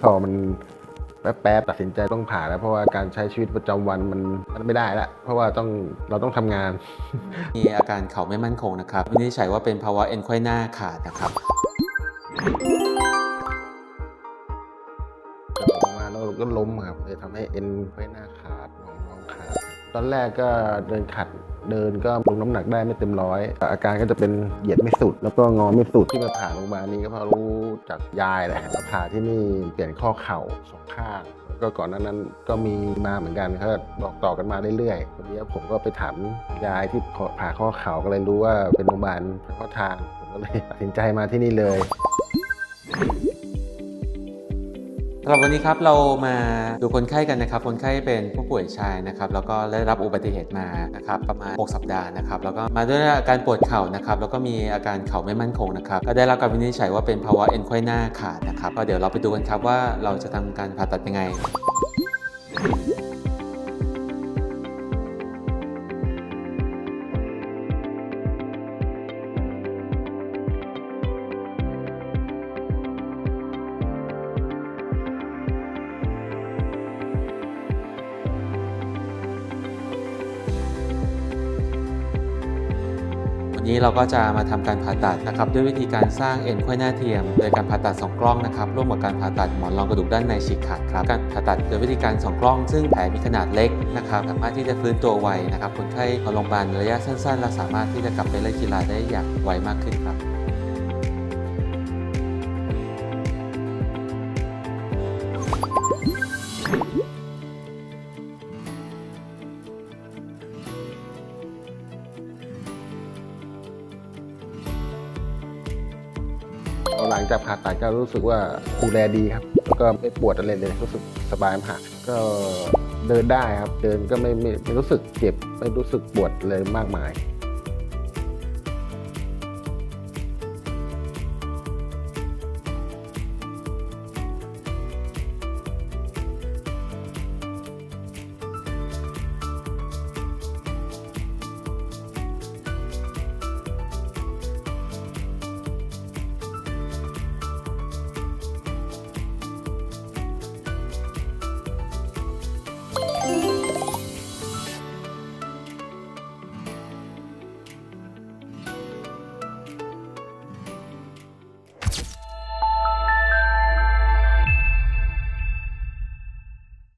คอมันแป๊บๆตัดสินใจต้องผ่าแล้ว เพราะว่าการใช้ชีวิตประจำวันมันมันไม่ได้ละเพราะว่าต้องเราต้องทำงาน มีอาการเข่าไม่มั่นคงนะครับวินิจฉัยว่าเป็นภาวะเอ็นไขว้หน้าขาดนะครับกระโดดลงมาแล้วก็ล้มครับเลยทำให้เอ็นไว้หน้าขาด ตอนแรกก็เดินขัดเดินก็ลงน้ำหนักได้ไม่เต็มร้อยอาการก็จะเป็นเหยียดไม่สุด แล้วก็งอไม่สุดที่มาผ่าโรงพยาบาลนี้ก็เพราะรู้จากยายแหละผ่าที่นี่เปลี่ยนข้อเข่าสองข้างก็ก่อนหน้านั้นก็มีมาเหมือนกันเขาบอกต่อกันมาเรื่อยๆวันนี้ผมก็ไปถามยายที่ผ่าข้อเข่าก็เลยรู้ว่าเป็นโรงพยาบาลเฉพาะทางผมก็เลยตัดสินใจมาที่นี่เลยำหรับวันนี้ครับเรามาดูคนไข้กันนะครับ คนไข้เป็นผู้ป่วยชายนะครับแล้วก็ได้รับอุบัติเหตุมานะครับประมาณ 6 สัปดาห์นะครับแล้วก็มาด้วยอาการปวดเข่านะครับแล้วก็มีอาการเข่าไม่มั่นคงนะครับก็ได้รับการวินิจฉัยว่าเป็นภาวะเอ็นไขว้หน้าขาดนะครับก็เดี๋ยวเราไปดูกันครับว่าเราจะทำการผ่าตัดยังไง นี้เราก็จะมาทำการผ่าตัดนะครับ ด้วยวิธีการสร้างเอ็นไขว้หน้าเทียม โดยการผ่าตัด 2 กล้องนะครับร่วมกับการผ่าตัดหมอนรองกระดูกด้านในฉีกขาดครับการผ่าตัดโดยวิธีการ 2 กล้อง ซึ่งแผลมีขนาดเล็กนะครับสามารถที่จะฟื้นตัวไวนะครับคนไข้พอโรงพยาบาลระยะสั้นๆและสามารถที่จะกลับไปเล่นกีฬาได้อย่างไวมากขึ้นครับ หลังจากผ่าตัดก็รู้สึกว่าดูแลดีครับ แล้วก็ไม่ปวดอะไรเลยรู้สึกสบายมากก็เดินได้ครับ เดินก็ไม่ไม่ไม่รู้สึกเจ็บไม่รู้สึกปวดเลยมากมาย